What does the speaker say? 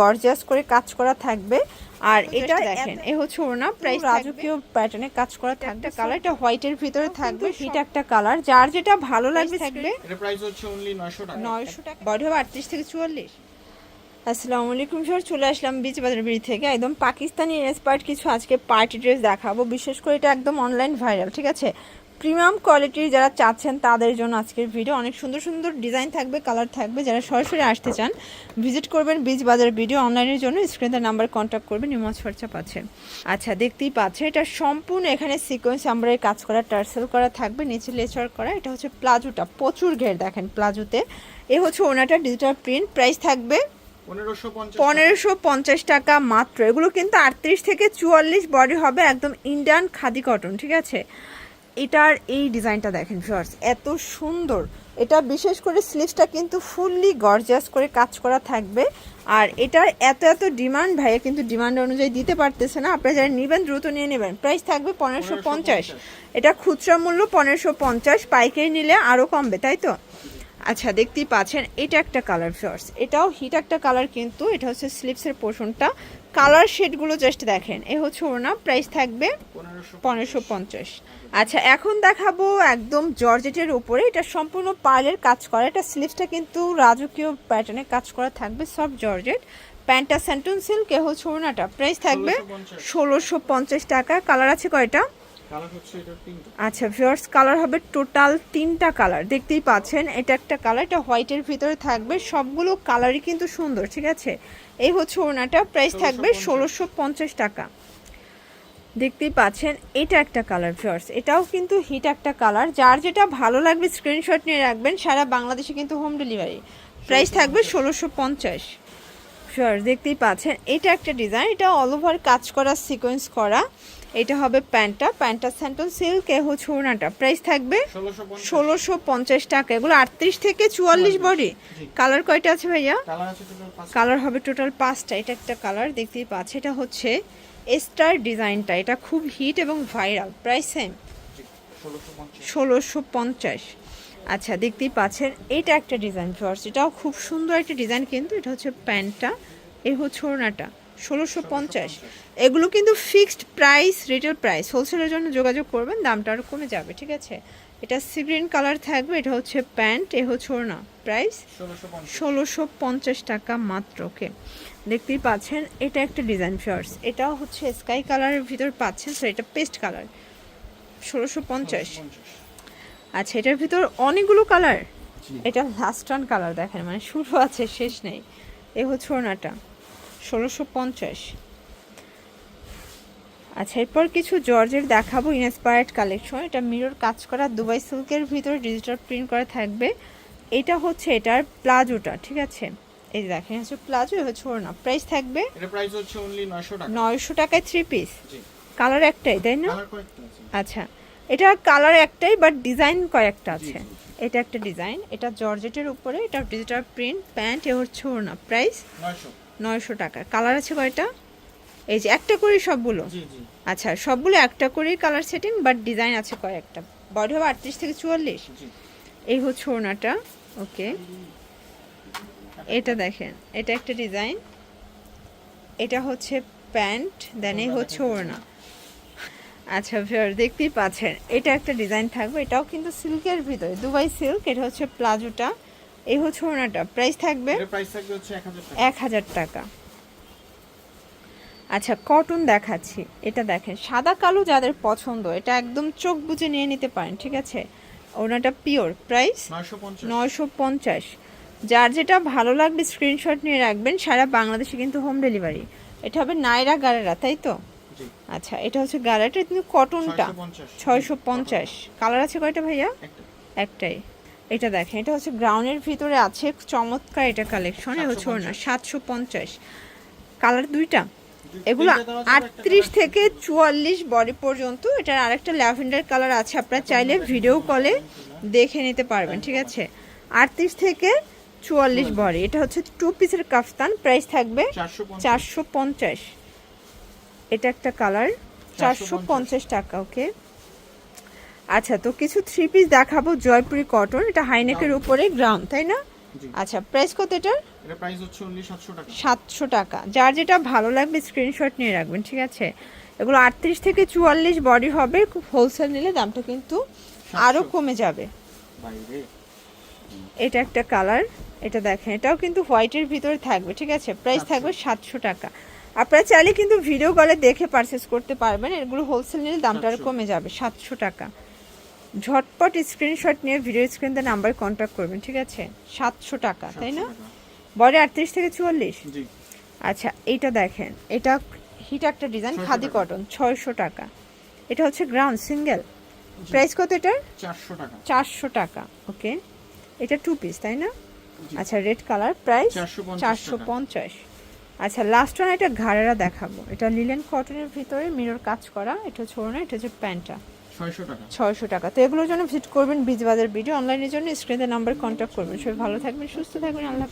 Gorgeous করে কাজ করা থাকবে। আর এটা দেখেন। এ হচ্ছে ওনা প্রাইস রাজকীয় প্যাটার্নে কাজ করা থাকবে। কালার এটা হোয়াইটের ভিতরে থাকবে। হিট একটা কালার যার যেটা ভালো লাগবে থাকবে। এটা প্রাইস হচ্ছে অনলি 900 টাকা। নয়শো টাকা। বডি হবে আটত্রিশ থেকে চুয়াল্লিশ। আসসালামু আলাইকুম স্যার চলে আসলাম বিচ বাজার বিড়ি থেকে। একদম পাকিস্তানি ইন্সপায়ার্ড কিছু আজকে পার্টি ড্রেস দেখাবো। বিশেষ করে এটা একদম অনলাইন ভাইরাল ঠিক আছে? প্রিমিয়াম কোয়ালিটির যারা চাচ্ছেন তাদের জন্য আজকের ভিডিও অনেক সুন্দর সুন্দর ডিজাইন থাকবে কালার থাকবে। যারা সরাসরি আসতে চান ভিজিট করবেন বীজ বাজার ভিডিও অনলাইনের জন্য। স্ক্রিনের নাম্বার কন্ট্যাক্ট করবেন ইমাজ খরচা পাচ্ছেন আচ্ছা দেখতেই পাচ্ছেন এটা সম্পূর্ণ এখানে সিকোয়েন্স আমরাই কাজ করা টার্সেল করা থাকবে নিচে লেচার করা। এটা হচ্ছে প্লাজোটা প্রচুর ঘের দেখেন প্লাজোতে এ হচ্ছে ওনাটা ডিজিটাল প্রিন্ট প্রাইস থাকবে 1550 পনেরোশো পঞ্চাশ টাকা মাত্র। এগুলো কিন্তু আটত্রিশ থেকে চুয়াল্লিশ বডি হবে একদম ইন্ডিয়ান খাদি কটন ঠিক আছে? এটার এই ডিজাইনটা দেখেন শর্টস এত সুন্দর। এটা বিশেষ করে স্লিভসটা কিন্তু ফুললি গর্জিয়াস করে কাজ করা থাকবে। আর এটার এত এত ডিমান্ড ভাইয়া কিন্তু ডিমান্ড অনুযায়ী দিতে পারতেছে না। আপনারা যারা নেবেন, দ্রুত নিয়ে নেবেন। প্রাইস থাকবে পনেরোশো পঞ্চাশ। এটা খুচরা মূল্য পনেরোশো পঞ্চাশ। পাইকারি নিলে আরও কমবে, তাই তো? আচ্ছা দেখতেই পাচ্ছেন, এটা একটা কালার শর্টস এটাও হিট একটা কালার কিন্তু, এটা হচ্ছে স্লিপসের পোর্শনটা কালার শেডগুলো জাস্ট দেখেন। এ হচ্ছে ওনা প্রাইস থাকবে পনেরোশো পঞ্চাশ। আচ্ছা এখন দেখাবো একদম জর্জেটের উপরে। এটা সম্পূর্ণ পার্লের কাজ করা। এটা স্লিভসটা কিন্তু রাজকীয় প্যাটার্নে কাজ করা থাকবে সব জর্জেট। প্যান্টটা স্যান্টন সিল্ক এ হচ্ছে ওনাটা প্রাইস থাকবে ষোলোশো পঞ্চাশ। টাকা। কালার আছে কয়টা? আচ্ছা ভিউয়ার্স কালার হবে টোটাল তিনটা কালার দেখতেই পাচ্ছেন এটা একটা কালার এটা হোয়াইটের ভিতরে থাকবে। সবগুলো কালারই কিন্তু সুন্দর ঠিক আছে? এই হচ্ছে ওনাটা প্রাইস থাকবে ষোলোশো পঞ্চাশ। টাকা। দেখতেই পাচ্ছেন এটা একটা কালার ভিউয়ার্স এটাও কিন্তু হিট একটা কালার যার যেটা ভালো লাগবে স্ক্রিনশট নিয়ে রাখবেন সারা বাংলাদেশে কিন্তু হোম ডেলিভারি প্রাইস থাকবে ষোলোশো পঞ্চাশ। শিওর দেখতেই পাচ্ছেন এটা একটা ডিজাইন এটা অল ওভার কাজ করা সিকোয়েন্স করা। এটা হবে প্যান্টটা প্যান্টটা স্যান্টন সিল্ক এ হচ্ছে ওনাটা প্রাইস থাকবে 1650 ষোলোশো পঞ্চাশ টাকা। এগুলো আটত্রিশ থেকে চুয়াল্লিশ বডি কালার কয়টা আছে ভাইয়া? কালার আছে টোটাল 5 কালার হবে টোটাল পাঁচটা। এটা একটা কালার দেখতেই পাচ্ছে এটা হচ্ছে স্টার ডিজাইনটা এটা খুব হিট এবং ভাইরাল প্রাইস সেম 1650 ষোলোশো পঞ্চাশ। আচ্ছা দেখতেই পাচ্ছেন এটা একটা ডিজাইন ফর্স এটাও খুব সুন্দর একটা ডিজাইন কিন্তু এটা হচ্ছে প্যান্টটা এ হচ্ছে ওড়নাটা ষোলোশো পঞ্চাশ। এগুলো কিন্তু ফিক্সড প্রাইস রিটেল প্রাইস হোলসেলের জন্য যোগাযোগ করবেন দামটা আরও কমে যাবে ঠিক আছে? এটা সিগ্রিন কালার থাকবে এটা হচ্ছে প্যান্ট এ হচ্ছে ওড়না প্রাইস ষোলোশো পঞ্চাশ। টাকা মাত্র ওকে? দেখতেই পাচ্ছেন এটা একটা ডিজাইন ফিয়ার্স এটাও হচ্ছে স্কাই কালারের ভিতর পাচ্ছেন সো এটা পেস্ট কালার ষোলোশো পঞ্চাশ। 50 আচ্ছা এটার ভিতর অনেকগুলো কালার এটা লাস্ট ওয়ান কালার দেখেন মানে শুরু আছে শেষ নেই। এ হচ্ছে ওনাটা ষোলোশো পঞ্চাশ। আচ্ছা এরপর কিছু জর্জের দেখাবো ইনস্পায়ার্ড কালেকশন এটা মিরর কাজ করা দুবাই সিল্কের ভিতরে ডিজিটাল প্রিন্ট করা থাকবে। এটা হচ্ছে এটার প্লাজোটা ঠিক আছে? এই যে দেখেন হচ্ছে প্লাজো হচ্ছে ওড়না। প্রাইস থাকবে এটা প্রাইস হচ্ছে অনলি 900 টাকা। নয়শো টাকায় থ্রি পিস জি। কালার একটাই তাই না? আচ্ছা এটা কালার একটাই বাট ডিজাইন কয়েকটা আছে। এটা একটা ডিজাইন এটা জর্জেটের উপরে এটা ডিজিটাল প্রিন্ট প্যান্ট এ হচ্ছে ওড়না। প্রাইস 900 নয়শো টাকা। কালার আছে কয়টা? এই যে একটা করে সবগুলো? জি জি। আচ্ছা সবগুলো একটা করেই কালার সেটিং বাট ডিজাইন আছে কয়েকটা। বডি হবে আটত্রিশ থেকে চুয়াল্লিশ। জি। এই হচ্ছে ওড়নাটা ওকে এটা দেখেন এটা একটা ডিজাইন এটা হচ্ছে প্যান্ট দেন এই হচ্ছে ওড়না। আচ্ছা ভিউয়ার দেখতেই পাচ্ছেন এটা একটা ডিজাইন থাকবে এটাও কিন্তু সিল্কের ভিতরে দুবাই সিল্ক এটা হচ্ছে প্লাজোটা এই হচ্ছে ওড়নাটা প্রাইস থাকবে এটা প্রাইস থাকবে হচ্ছে 1000 টাকা। এক হাজার টাকা। আচ্ছা কটন দেখাচ্ছি এটা দেখেন সাদা কালো যাদের পছন্দ এটা একদম চোখ বুজে নিয়ে নিতে পারেন ঠিক আছে? ওনাটা পিওর প্রাইস নয়শো পঞ্চাশ। যার যেটা ভালো লাগবে স্ক্রিনশট নিয়ে রাখবেন সারা বাংলাদেশে কিন্তু হোম ডেলিভারি এটা হবে নাইরা গারেরা তাই তো? আচ্ছা এটা হচ্ছে গারেটা কিন্তু কটনটা। 650 ছয়শো পঞ্চাশ। কালার আছে কয়টা ভাইয়া? একটা একটাই। এটা দেখেন এটা হচ্ছে গ্রাউন্ডের ভিতরে আছে চমৎকার এটা কালেকশন হচ্ছে না সাতশো পঞ্চাশ। কালার দুইটা? এগুলো আটত্রিশ থেকে চুয়াল্লিশ বডি পর্যন্ত এটার আরেকটা ল্যাভেন্ডার কালার আছে আপনারা চাইলে ভিডিও কলে দেখে নিতে পারবেন ঠিক আছে? আটত্রিশ থেকে চুয়াল্লিশ বডি এটা হচ্ছে টু পিসের কাফতান প্রাইস থাকবে 450 চারশো পঞ্চাশ। এটা একটা কালার চারশো পঞ্চাশ টাকা ওকে? আচ্ছা তো কিছু থ্রি পিস দেখাবো জয়পুরি কটন এটা হাইনেকের উপরে গ্রাম তাই না? আচ্ছা প্রাইস কত এটার? সাতশো টাকা। যার যেটা ভালো লাগবে স্ক্রিনশট নিয়ে রাখবেন ঠিক আছে? এগুলো আটত্রিশ থেকে চুয়াল্লিশ বডি হবে হোলসেল নিলে দামটা কিন্তু আরও কমে যাবে। এটা একটা কালার এটা দেখেন এটাও কিন্তু হোয়াইটের ভিতরে থাকবে ঠিক আছে? প্রাইস আচ্ছা। থাকবে সাতশো টাকা। আপনারা চাইলে কিন্তু ভিডিও কলে দেখে পারচেস করতে পারবেন। এগুলো হোলসেল নিলে দামটা আরও কমে যাবে সাতশো টাকা। ঝটপট স্ক্রিনশট নিয়ে ভিডিও স্ক্রিনতে নাম্বার কন্ট্যাক্ট করবেন ঠিক আছে? সাতশো টাকা তাই না? 700 টাকা। বডি আটত্রিশ থেকে চুয়াল্লিশ? আচ্ছা এইটা দেখেন এটা হিট একটা ডিজাইন খাদি কটন ছয়শো টাকা। এটা হচ্ছে গ্রাউন্ড সিঙ্গেল প্রাইস কত এটার? চারশো টাকা। চারশো টাকা ওকে এটা টু পিস তাই না? আচ্ছা রেড কালার প্রাইস চারশো পঞ্চাশ। আচ্ছা লাস্ট ওয়ান এটা ঘাড়েরা দেখাবো। এটা লিলেন কটনের ভিতরে মিরর কাজ করা এটা ছোড়ো না এটা হচ্ছে প্যান্টটা। ছয়শো টাকা। তো এগুলোর জন্য ভিজিট করবেন বিজবাজার ভিডিও অনলাইনের জন্য স্ক্রিনে নাম্বার কন্ট্যাক্ট করবেন। সবাই ভালো থাকবেন সুস্থ থাকবেন আল্লাহ।